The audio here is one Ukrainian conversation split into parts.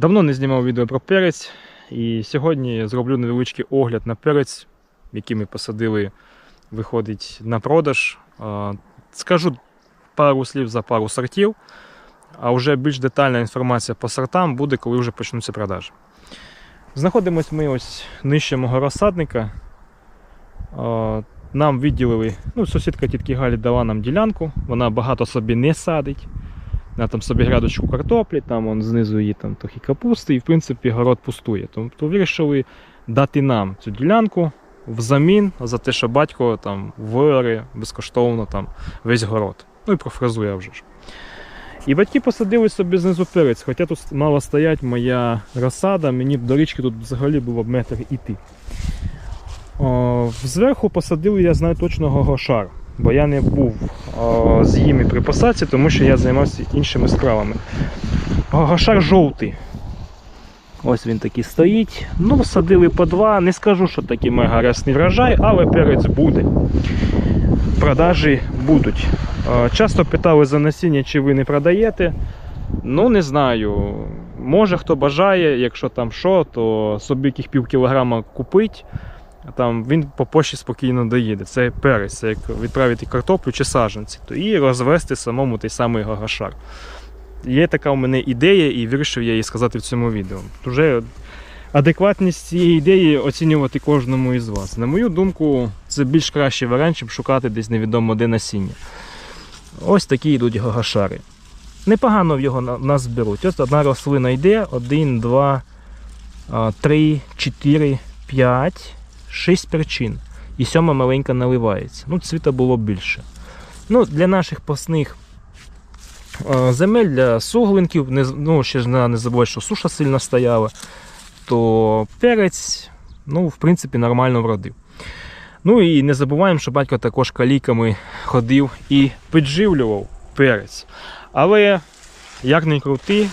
Давно не знімав відео про перець, і сьогодні зроблю невеличкий огляд на перець, який ми посадили, виходить на продаж. Скажу пару слів за пару сортів, а вже більш детальна інформація по сортам буде, коли вже почнуться продажі. Знаходимось ми ось нижче мого розсадника. Нам відділили, ну, сусідка тітки Галі дала нам ділянку, вона багато собі не садить. На там собі грядочку картоплі, там он знизу її там трохи капусти, і в принципі город пустує. Тобто вирішили дати нам цю ділянку взамін за те, що батько там виоре безкоштовно там весь город. Ну і профразує вже ж. І батьки посадили собі знизу перець, хоча тут мала стоять моя розсада, мені б до річки тут взагалі було б метр іти. О, зверху посадив я знаю точно гогошар, бо я не був з їми при посадці, тому що я займався іншими справами. Гогошар жовтий. Ось він такий стоїть. Ну, садили по два. Не скажу, що такий мегарасний врожай, але перець буде. Продажі будуть. Часто питали за насіння, чи ви не продаєте. Ну, не знаю. Може хто бажає, якщо там що, то собі яких пів кілограма купить. Там він по пошті спокійно доїде. Це перець, це як відправити картоплю чи саджанці, то і розвести самому той самий гагашар. Є така у мене ідея, і вирішив я її сказати в цьому відео. Уже адекватність цієї ідеї оцінювати кожному із вас. На мою думку, це більш кращий варіант, щоб шукати десь невідомо де насіння. Ось такі йдуть гагашари. Непогано в його нас беруть. Ось одна рослина йде, один, два, три, чотири, п'ять, шість перчин. І сьома маленька наливається. Ну, цвіта було більше. Ну, для наших посних е, земель, для суглинків, не, ну, ще ж не, забувай, що суша сильно стояла, то перець, ну, в принципі, нормально вродив. Ну і не забуваємо, що батько також каліками ходив і підживлював перець. Але, як не крути,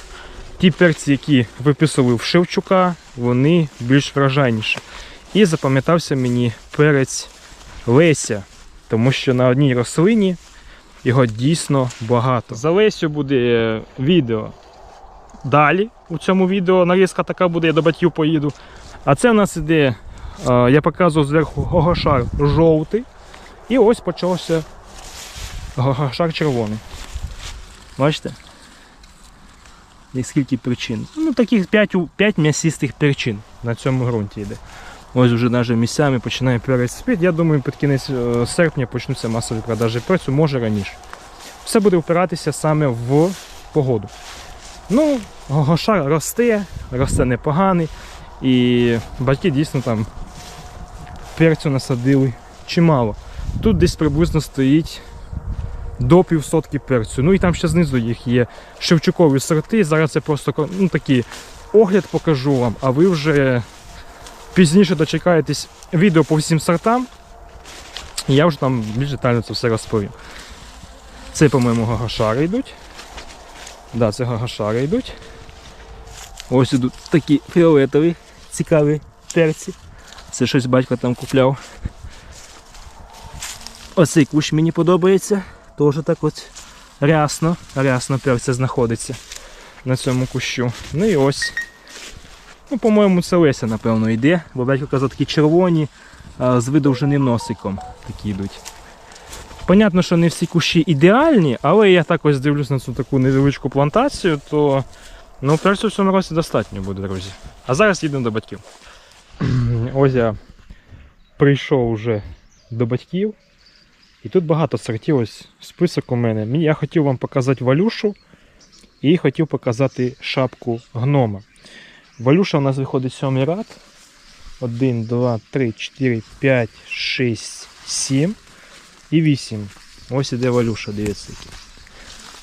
ті перці, які виписував Шевчука, вони більш вражайніші. І запам'ятався мені перець Леся, тому що на одній рослині його дійсно багато. За Лесю буде е, відео далі. У цьому відео нарізка така буде, я до батьків поїду. А це в нас іде, е, я показував зверху гогошар жовтий. І ось почався гогошар червоний. Бачите? І скільки причин? Ну, таких 5, 5 м'ясистих причин на цьому ґрунті йде. Ось вже навіть місцями починає перець спіти. Я думаю, під кінець е, серпня почнуться масові продажі перцю, може раніше. Все буде впиратися саме в погоду. Ну, гошар росте, росте непоганий. І батьки дійсно там перцю насадили чимало. Тут десь приблизно стоїть до півсотки перцю. Ну і там ще знизу їх є шевчукові сорти. Зараз я просто ну, такий огляд покажу вам, а ви вже пізніше дочекаєтесь відео по всім сортам. Я вже там більш детально це все розповім. Це, по-моєму, гагашари йдуть. Да, це гагашари йдуть. Ось ідуть такі фіолетові, цікаві перці. Це щось батько там купляв. Оцей кущ мені подобається. Теж так от рясно, рясно перця знаходиться на цьому кущу. Ну і ось. Ну, по-моєму, це Леся, напевно, йде, бо батько казав такі червоні з видовженим носиком такі йдуть. Понятно, що не всі кущі ідеальні, але я так ось дивлюсь на цю таку невеличку плантацію, то ну, перцю в цьому році достатньо буде, друзі. А зараз їдемо до батьків. ось я прийшов вже до батьків. І тут багато сортів, ось список у мене. Я хотів вам показати валюшу і хотів показати шапку гнома. Валюша у нас виходить сьомий ряд. 1, 2, 3, 4, 5, 6, 7 і 8. Ось іде валюша, дивіться які.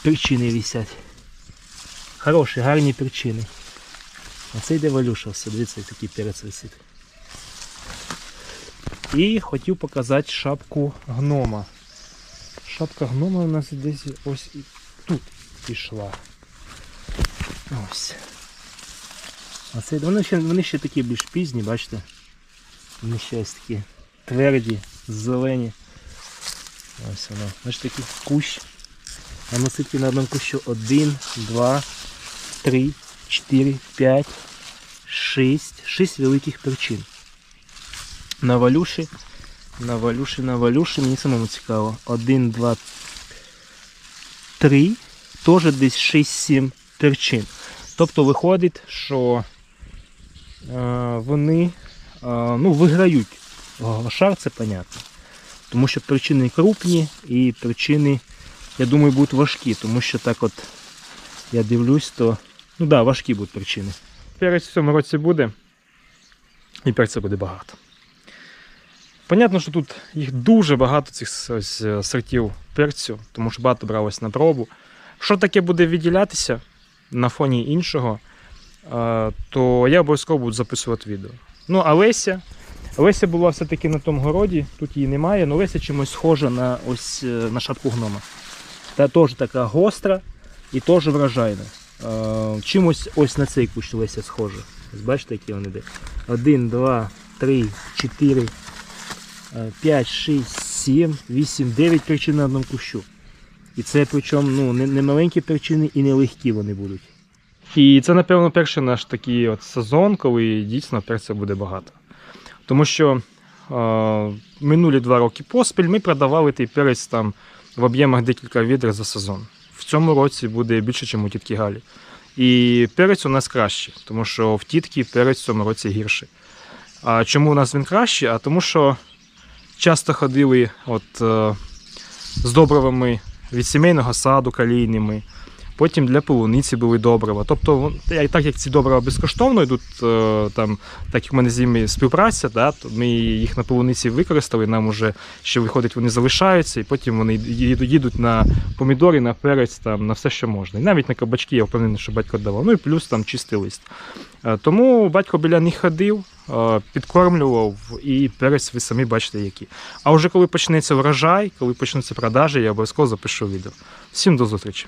Причини висять. Хороші, гарні причини. А це йде валюша, все, дивіться, який перець висить. І хотів показати шапку гнома. Шапка гнома у нас десь ось і тут пішла. Ось. А це вони ще, вони ще такі більш пізні, бачите? Вони ще ось такі тверді, зелені. Ось воно. Бачите, такий кущ. А насипки на одному кущу 1, 2, 3, 4, 5, 6. 6 великих перчин. Навалюші, навалюші, навалюші. Мені самому цікаво. 1, 2, 3. Теж десь 6-7 перчин. Тобто виходить, що вони е, ну, виграють грошар, це понятно. Тому що причини крупні і причини, я думаю, будуть важкі, тому що так от я дивлюсь, то ну да, важкі будуть причини. Перець в цьому році буде. І перця буде багато. Понятно, що тут їх дуже багато цих е, сортів перцю, тому що багато бралось на пробу. Що таке буде відділятися на фоні іншого, е, то я обов'язково буду записувати відео. Ну, а Леся. Леся була все-таки на тому городі, тут її немає, але Леся чимось схожа на ось е, на шапку гнома. Та теж така гостра і теж вражайна. Е, чимось ось на цей кущ Леся схожа. Бачите, які вони де. 1, 2, 3, 4, 5, 6, 7, 8, 9 причин на одному кущу. І це причому ну, не маленькі причини і не легкі вони будуть. І це, напевно, перший наш такий от сезон, коли дійсно перця буде багато. Тому що е, минулі два роки поспіль ми продавали той перець там в об'ємах декілька відер за сезон. В цьому році буде більше, ніж у тітки Галі. І перець у нас кращий, тому що в тітки перець в цьому році гірший. А чому у нас він кращий? А тому що часто ходили от, е, з добривами від сімейного саду калійними. Потім для полуниці були добрива. Тобто, так як ці добрива безкоштовно йдуть, е, там, так як в мене з ними співпраця, да, то ми їх на полуниці використали, нам уже ще виходить, вони залишаються, і потім вони їдуть, їдуть на помідори, на перець, там, на все, що можна. І навіть на кабачки я впевнений, що батько давав. Ну і плюс там чистий лист. Е, Тому батько біля них ходив, е, підкормлював, і перець ви самі бачите які. А вже коли почнеться врожай, коли почнуться продажі, я обов'язково запишу відео. Всім до зустрічі!